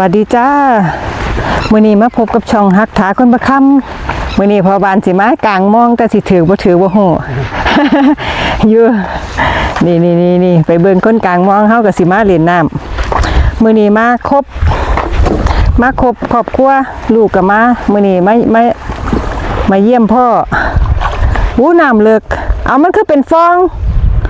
วัสดีจ้ามื้อนี้มาพบกับช่องฮักถาคนประคำมื้อนี้พอบานสิมากลางมองแต่สิถือบ่ถือบ่ฮู้อยู่นี่นี่นี่นี่ไปเบิ่งคนกลางมองเฮาก็สิมาเล่นน้ำมื้อนี้มาครบ มาครบครอบครัวลูกก็มามื้อนี้มามามาเยี่ยมพ่ออู้น้ำเลิกเอามันคือเป็นฟอง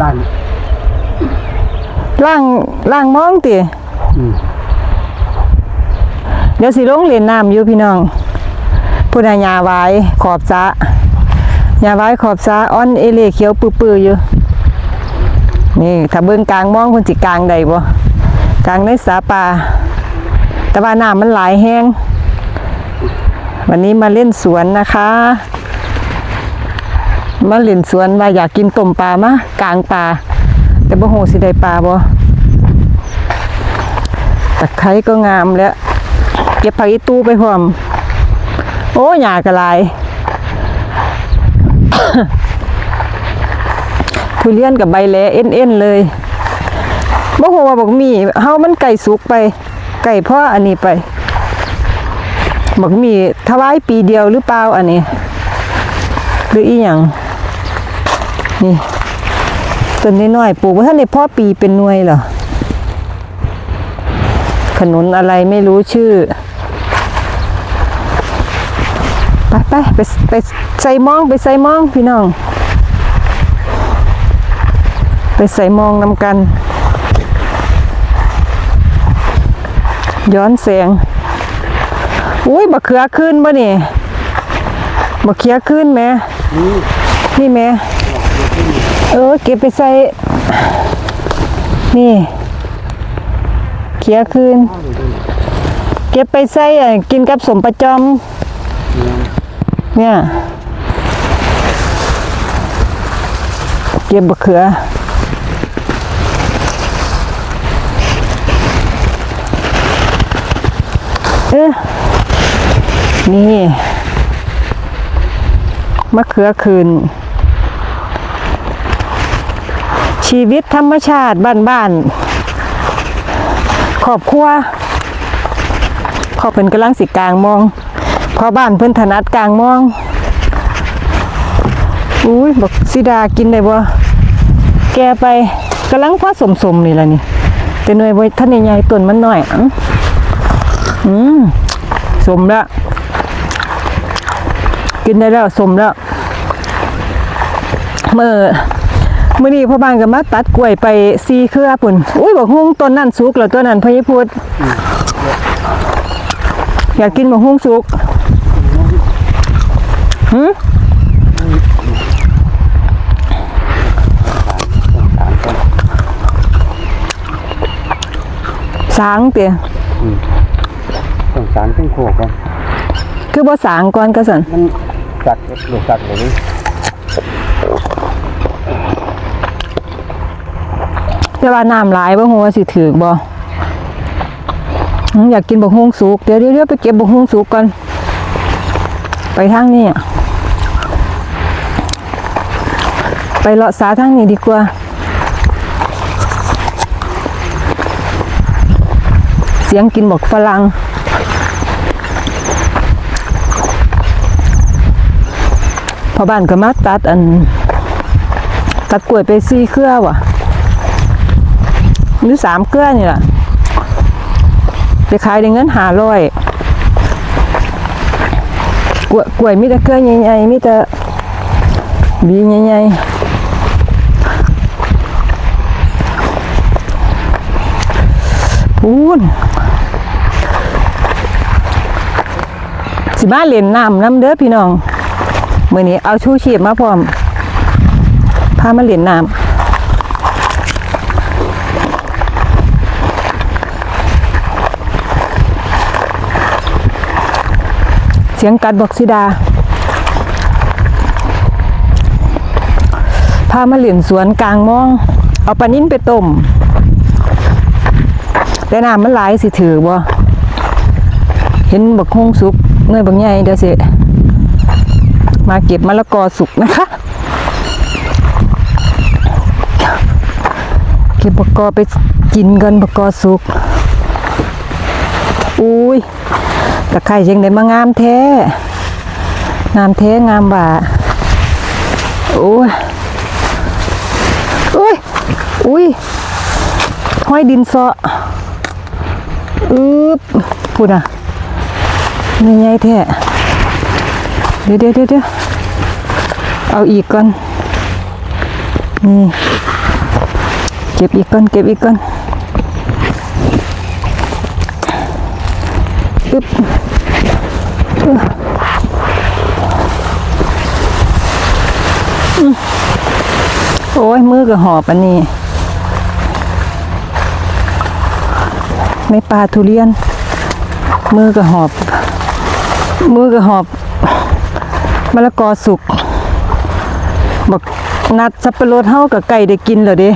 ร้านล่างล่างมองติอืม เดี๋ยวสิลงเล่นน้ำอยู่พี่น้องพุทธายาไว้ขอบสะยาไว้ขอบสะอ้อนเอเล่เขียวปื้อๆอยู่ นี่ถ้าเบิ่งกลางมองเพิ่นสิกลางได้บ่กลางในสาปาแต่ว่าน้ำมันหลายแห้ง วันนี้มาเล่นสวนนะคะ มาเล่นสวนว่าอยากกินต้มปลามากลางป่าแต่บ่ฮู้สิได้ปลาบ่ตะไคร้ก็งามแล้ว เก็บผักอีตู้ไปพร้อม โอ้หยากระลายทุเรียนกับใบแหลเอ็นเอ็นเลยบ่ฮู้ว่าบอกมีเฮามันไก่สุกไป ไก่พ่ออันนี้ไป บอกมีถวายปีเดียวหรือเปล่าอันนี้ หรืออีหยังนี่ต้นน้อยๆปลูกว่าท่านในพ่อปีเป็นหน่วยเหรอขนุนอะไรไม่รู้ชื่อ ไปไปไปไปใส่มองไปใส่มองพี่น้อง ไปใส่มองนำกัน ย้อนแสงอุ้ยบักเขือขึ้นบ่นี่บักเขือขึ้นแหมนี่แหม่เออเก็บไปใส่ นี่เขียคืนเก็บไปใส่อะกินกับสมประจอม เนี่ย เก็บบะเขือ เอ๊ะนี่มะเขือคืน ชีวิตธรรมชาติบ้านๆครอบครัวพอเพิ่นกำลังสิกลางมอง พอบ้านเพิ่นถนัดกลางมอง อุ้ยบอกสิดากินได้บ่แกไปกำลังพอสมๆนี่ละนี่แต่หน่วยบ่ท่านใหญ่ๆต้นมันหน้อยอืมสมแล้วกินได้แล้วสมแล้วเมื่อเมื่อนี้พ่อบ้านก็มาตัดกล้วยไปซีเครือปุ่นอุ้ยบอกฮุ้งต้นนั่นสุกแล้วต้นนั้นพะยพูดอยากกินบอกฮุ้งสุก หืมสามต้นสางเตียต้องสารต้องโคกกันคือบ่สางก่อนก็สันมันจัดลูกจัดเลยนี่แต่ว่าน้ำหลายบ่ฮู้ว่าสิถือบ่อืมอยากกินบักฮุ้งสุกเดี๋ยวเดี๋ยวเดี๋ยวไปเก็บบักฮุ้งสุกก่อน ไปทางนี้อะ ไปเลาะสาทางนี้ดีกว่า เสียงกินบอกฝรั่งพอบ้านก็มาตัดอัน ตัดกล้วยไปสี่เครือว่ะหรือสามเครือนี่แหละไปขายได้เงินหาร้อยกล้วยกล้วยมีแต่เครือใหญ่ๆมีแต่บีใหญ่ๆพูน สิบ้าเล่นน้ำน้ำเด้อพี่น้องเมื่อนี้เอาชูชีพมาพร้อมพามาเล่นน้ำเสียงกัดบอกสิดา พามาเหรียญสวนกลางมอง เอาปลานิ่นไปต้ม แต่น้ำมันไหลสิถือบ่เห็นบักฮงสุกเงยบักใหญ่เดี๋ยวสิมาเก็บมะละกอสุกนะคะ เก็บบักกอไปกินกันบักกอสุกอุ้ยตะไคร้ยังได้มางามแท้ งามแท้งามบ่าโอ้ยอุ้ยอุ้ยห้อยดินเซาะ อึ๊บพูดอะนี่ไงแท้เดี๋ยวเดี๋ยวเดี๋ยวเอาอีกก่อนนี่เก็บอีกก่อนเก็บอีกก่อนอึ๊บโอ้ยมือก็หอบอันนี้ ในปลาทุเรียน มือก็หอบ มือก็หอบมะละกอสุกบอกนัดสับปะรดเฮากับไก่ได้กินแล้วเด้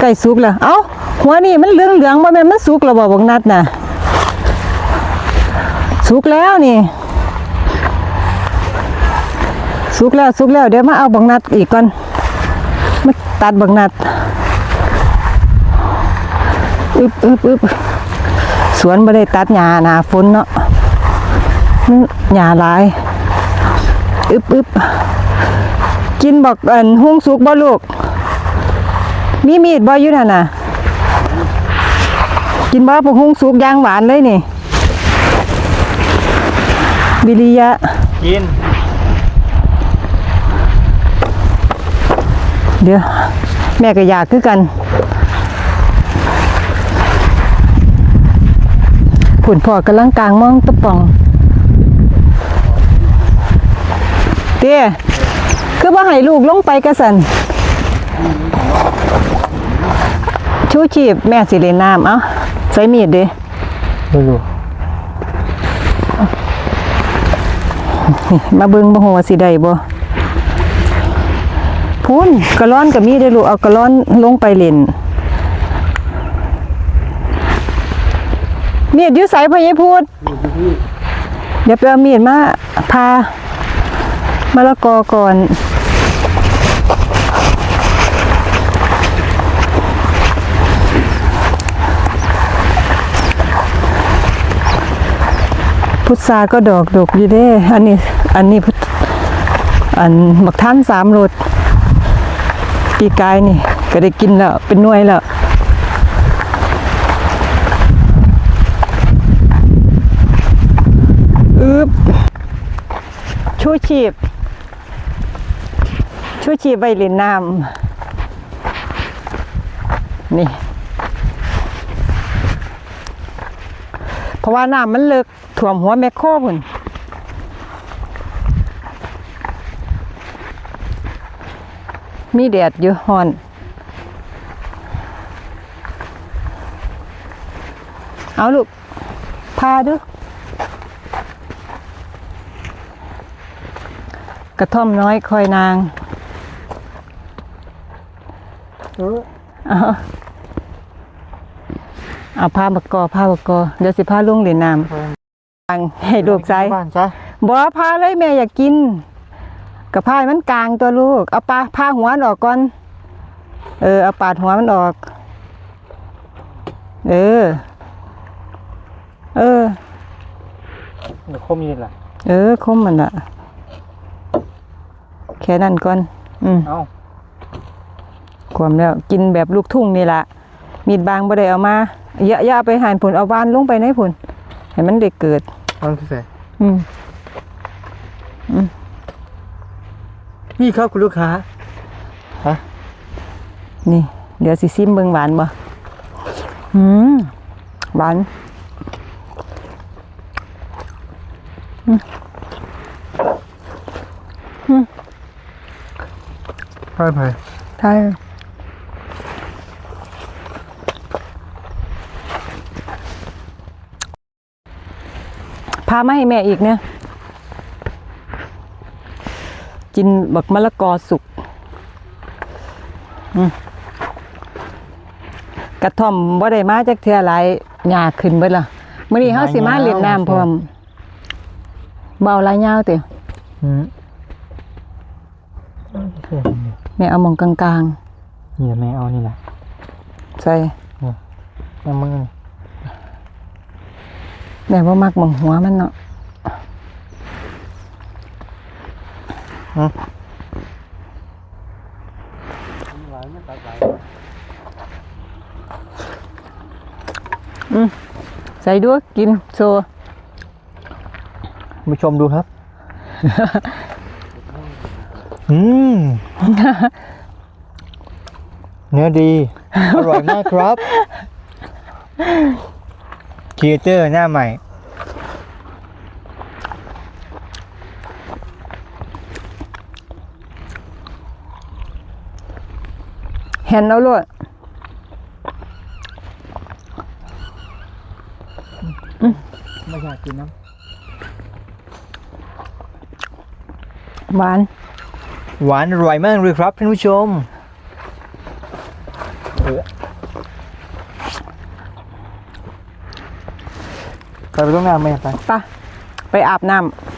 ไก่สุกแล้วเอ้าหัวนี่มันเหลืองเหลืองบ่แม่นมันสุกแล้วบ่บอกนัดน่ะสุกแล้วนี่สุกแล้วสุกแล้วเดี๋ยวมาเอาบังนัดอีกก่อนมาตัดบังนัดอึบอึบอึบ วนไม่ได้ตัดหญ้าหนาฝนเนาะมันหญ้าหลายอึบอึบกินบอกอันหุ้งสุกบ่ลูก มีมีดบ่อยู่นั่นน่ะ กินบ่พวกหุ้งสุกย่างหวานเลยนี่ บิริยะ กิน เดี๋ยว แม่ก็อยากคือกัน ผุนพ่อกำลังกลางมองตะปองเตี้ยคือว่าให้ลูกลงไปกระสันชูชีพแม่สิเลนน้ำเอ้าใส่มีดเด้ไม่รู้นี่มาเบิ่งบ่ฮู้ว่าสิได้บ่พูนกระร้อนก็มีได้อลูกเอากระร้อนลงไปเล่น มีดอยู่ไสพ่อใหญ่พูด เดี๋ยวไปเอามีดมาพามะละกอก่อน พุทราก็ดอกดกอยู่เด้ อันนี้ อันนี้พุทอันบักท่านสามรสปีกายนี่ ก็ได้กินแล้ว เป็นน่วยแล้ว อึบชูชีพชูชีพใบเล่นน้ำนี่ เพราะว่าน้ำมันเลิกถ่วมหัวแมคโครพุ่นมีแดดอยู่ฮอนเอาลูก พาดู กระท่อมน้อยคอยนางเออเอาเอาผ้าบักกอผ้าบักกอเดี๋ยวสิผ้าลุงเหรียญน้ำตังให้ลูกใส่บ้านซะบ่พาเลยแม่อยากกินกับผ้าให้มันกลางตัวลูก เอาปลาผ้าหัวมันออกก่อน เออ เอาปาดหัวมันออก เออ เออเดี๋ยวคมนี่แหละเออ คมมันอะ แค่นั้นก่อน อืมเอาความแล้ว กินแบบลูกทุ่งนี่ล่ะมีดบางบ่ได้เอามาอย่าอย่าเอาไปหั่นผลเอาวานลงไปในผลให้มันได้เกิดเอาที่ใส่อืมนี่ครับคุณลูกค้าฮะนี่ เดี๋ยวสิซิมเบิ่งหวานบ่อืมหวาน ไปไปใช่พามาให้แม่อีกเนี่ยกินบักมะละกอสุกอืมกระท่อมบ่ได้มาจากเทื่อหลายหญ้าขึ้นเบิดล่ะมื้อนี้เฮาสิมาเล่นน้ำพร้อมเบาหลายยาวติอืม แม่เอาหมองกลางนี่แหละแม่เอานี่แหละๆ ใส่ แม่มึงแม่ว่ามักหมองหัวมันเนาะใส่ด้วยกินโซมาชมดูครับ อืม เนื้อดี อร่อยมากครับครีเอเตอร์หน้าใหม่แฮนเอาโลดไม่อยากกินน้หวานำ หวานอร่อยมากเลยครับท่านผู้ชมไปไปต้องน้ำไหมไปไปะไปอาบน้ำ